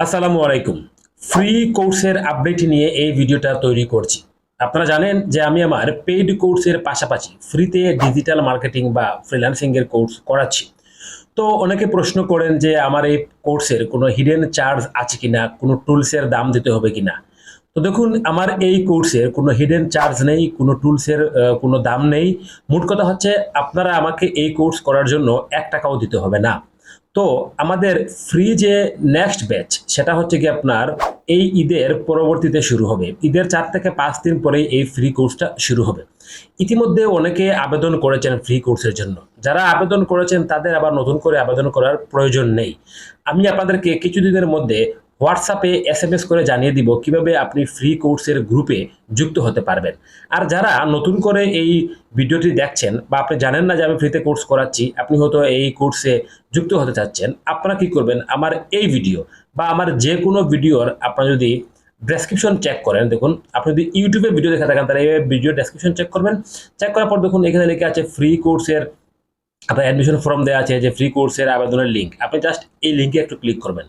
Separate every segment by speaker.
Speaker 1: আসসালামু আলাইকুম। ফ্রি কোর্সের আপডেট নিয়ে এই ভিডিওটা তৈরি করছি। আপনারা জানেন যে আমি আমার পেইড কোর্সের পাশাপাশি ফ্রিতে ডিজিটাল মার্কেটিং বা ফ্রিল্যান্সিংয়ের কোর্স করাচ্ছি। তো অনেকে প্রশ্ন করেন যে আমার এই কোর্সের কোনো হিডেন চার্জ আছে কিনা, কোনো টুলসের দাম দিতে হবে কিনা? তো দেখুন, আমার এই কোর্সের কোনো হিডেন চার্জ নেই, কোনো টুলসের কোনো দাম নেই। মোট কথা হচ্ছে আপনারা আমাকে এই কোর্স করার জন্য এক টাকাও দিতে হবে না। তো আমাদের ফ্রি যে নেক্সট ব্যাচ সেটা হচ্ছে কি আপনার এই ঈদের পরবর্তীতে শুরু হবে। ঈদের চার থেকে পাঁচ দিন পরেই এই ফ্রি কোর্সটা শুরু হবে। ইতিমধ্যে অনেকে আবেদন করেছেন ফ্রি কোর্সের জন্য। যারা আবেদন করেছেন, তাদের আবার নতুন করে আবেদন করার প্রয়োজন নেই। আমি আপনাদেরকে কিছুদিনের মধ্যে হোয়াটসঅ্যাপে এস এম এস করে জানিয়ে দিব কীভাবে আপনি ফ্রি কোর্সের গ্রুপে যুক্ত হতে পারবেন। আর যারা নতুন করে এই ভিডিওটি দেখছেন বা আপনি জানেন না যে আমি ফ্রিতে কোর্স করাচ্ছি, আপনি হয়তো এই কোর্সে যুক্ত হতে চাচ্ছেন, আপনারা কি করবেন? আমার এই ভিডিও বা আমার যে কোনো ভিডিওর আপনারা যদি ডেসক্রিপশন চেক করেন, দেখুন, আপনি যদি ইউটিউবে ভিডিও দেখে থাকেন, তাহলে এই ভিডিও ডেসক্রিপশন চেক করবেন। চেক করার পর দেখুন, এখানে লেখা আছে ফ্রি কোর্সের আপনার অ্যাডমিশন ফর্ম দেওয়া আছে, যে ফ্রি কোর্সের আবেদনের লিঙ্ক আপনি জাস্ট এই লিঙ্কে একটু ক্লিক করবেন।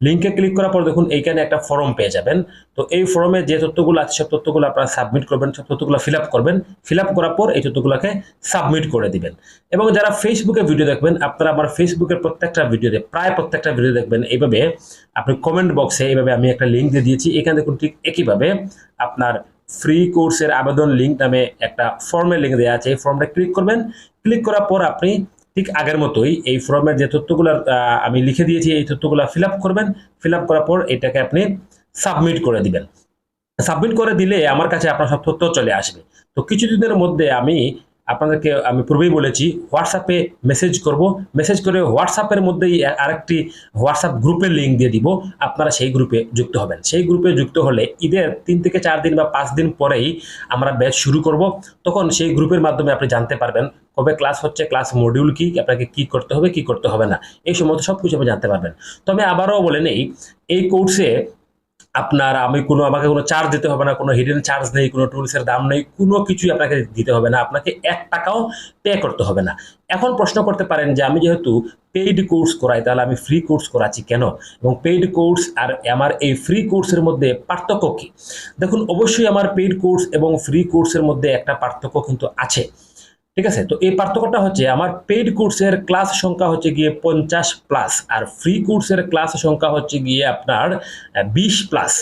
Speaker 1: লিঙ্কে ক্লিক করার পর দেখুন, এইখানে একটা ফর্ম পেয়ে যাবেন। তো এই ফর্মে যে তথ্যগুলো আছে, সব তথ্যগুলো আপনারা সাবমিট করবেন, সব তথ্যগুলো ফিল আপ করবেন। ফিল আপ করার পর এই তথ্যগুলোকে সাবমিট করে দিবেন। এবং যারা ফেসবুকে ভিডিও দেখবেন, আপনারা আমার ফেসবুকের প্রত্যেকটা ভিডিওতে প্রায় প্রত্যেকটা ভিডিও দেখবেন, এইভাবে আপনি কমেন্ট বক্সে এইভাবে আমি একটা লিঙ্ক দিয়ে দিয়েছি। এখানে দেখুন ঠিক একইভাবে আপনার ফ্রি কোর্সের আবেদন লিঙ্ক নামে একটা ফর্মের লিঙ্ক দেওয়া আছে। এই ফর্মটা ক্লিক করবেন। ক্লিক করার পর আপনি ঠিক আগের মতোই এই ফর্মের যে তথ্যগুলো আমি লিখে দিয়েছি, এই তথ্যগুলো ফিল করবেন। ফিল করার পর এটাকে আপনি সাবমিট করে দিবেন। সাবমিট করে দিলে আমার কাছে আপনার সব তথ্য চলে আসবে। তো কিছুদিনের মধ্যে আমি আপনাদেরকে আমি পূর্বেই বলেছি হোয়াটসঅ্যাপে মেসেজ করব। মেসেজ করে হোয়াটসঅ্যাপের মধ্যেই আরেকটি হোয়াটসঅ্যাপ গ্রুপের লিঙ্ক দিয়ে দিব। আপনারা সেই গ্রুপে যুক্ত হবেন। সেই গ্রুপে যুক্ত হলে ঈদের তিন থেকে চার দিন বা পাঁচ দিন পরেই আমরা ব্যাচ শুরু করব। তখন সেই গ্রুপের মাধ্যমে আপনি জানতে পারবেন কবে ক্লাস হচ্ছে ক্লাস মডিউল কী, আপনাকে কি করতে হবে, কি করতে হবে না। এই সমস্ত সব কিছু আপনি জানতে পারবেন। তবে আবারও বলে নেই, এই কোর্সে আপনার, আমি কোনো, আমাকে কোনো চার্জ দিতে হবে না, কোনো হিডেন চার্জ নেই, কোনো টুলসের দাম নেই, কোনো কিছুই আপনাকে দিতে হবে না। আপনাকে এক টাকাও পে করতে হবে না। এখন প্রশ্ন করতে পারেন যে, আমি যেহেতু পেইড কোর্স করাই, তাহলে আমি ফ্রি কোর্স করাচ্ছি কেন? এবং পেইড কোর্স আর আমার এই ফ্রি কোর্সের মধ্যে পার্থক্য কী? দেখুন, অবশ্যই আমার পেইড কোর্স এবং ফ্রি কোর্সের মধ্যে একটা পার্থক্য কিন্তু আছে। ঠিক আছে? তো এই পার্থক্যটা হচ্ছে আমার পেইড কোর্সের ক্লাস সংখ্যা হচ্ছে গিয়ে পঞ্চাশ প্লাস আর ফ্রি কোর্সের ক্লাস সংখ্যা হচ্ছে গিয়ে আপনার বিশ প্লাস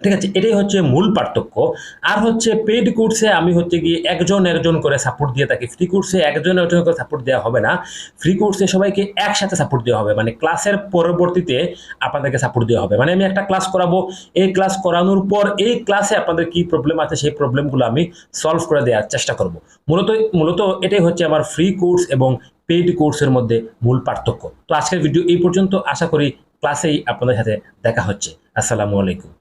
Speaker 1: ঠিক আছে? এটাই হচ্ছে মূল পার্থক্য। আর হচ্ছে পেইড কোর্সে আমি হচ্ছে গিয়ে একজন একজন করে সাপোর্ট দিয়ে থাকি ফ্রি কোর্সে একজন একজন করে সাপোর্ট দেওয়া হবে না। ফ্রি কোর্সে সবাইকে একসাথে সাপোর্ট দেওয়া হবে। মানে ক্লাসের পরবর্তীতে আপনাদেরকে সাপোর্ট দেওয়া হবে। মানে আমি একটা ক্লাস করাবো। এই ক্লাস করানোর পর এই ক্লাসে আপনাদের কি প্রবলেম আছে, সেই প্রবলেমগুলো আমি সলভ করে দেওয়ার চেষ্টা করব। মূলত মূলত এটাই হচ্ছে আমার ফ্রি কোর্স এবং পেইড কোর্সের মধ্যে মূল পার্থক্য। তো আজকের ভিডিও এই পর্যন্ত। আশা করি ক্লাসেই আপনাদের সাথে দেখা হচ্ছে। আসসালামু আলাইকুম।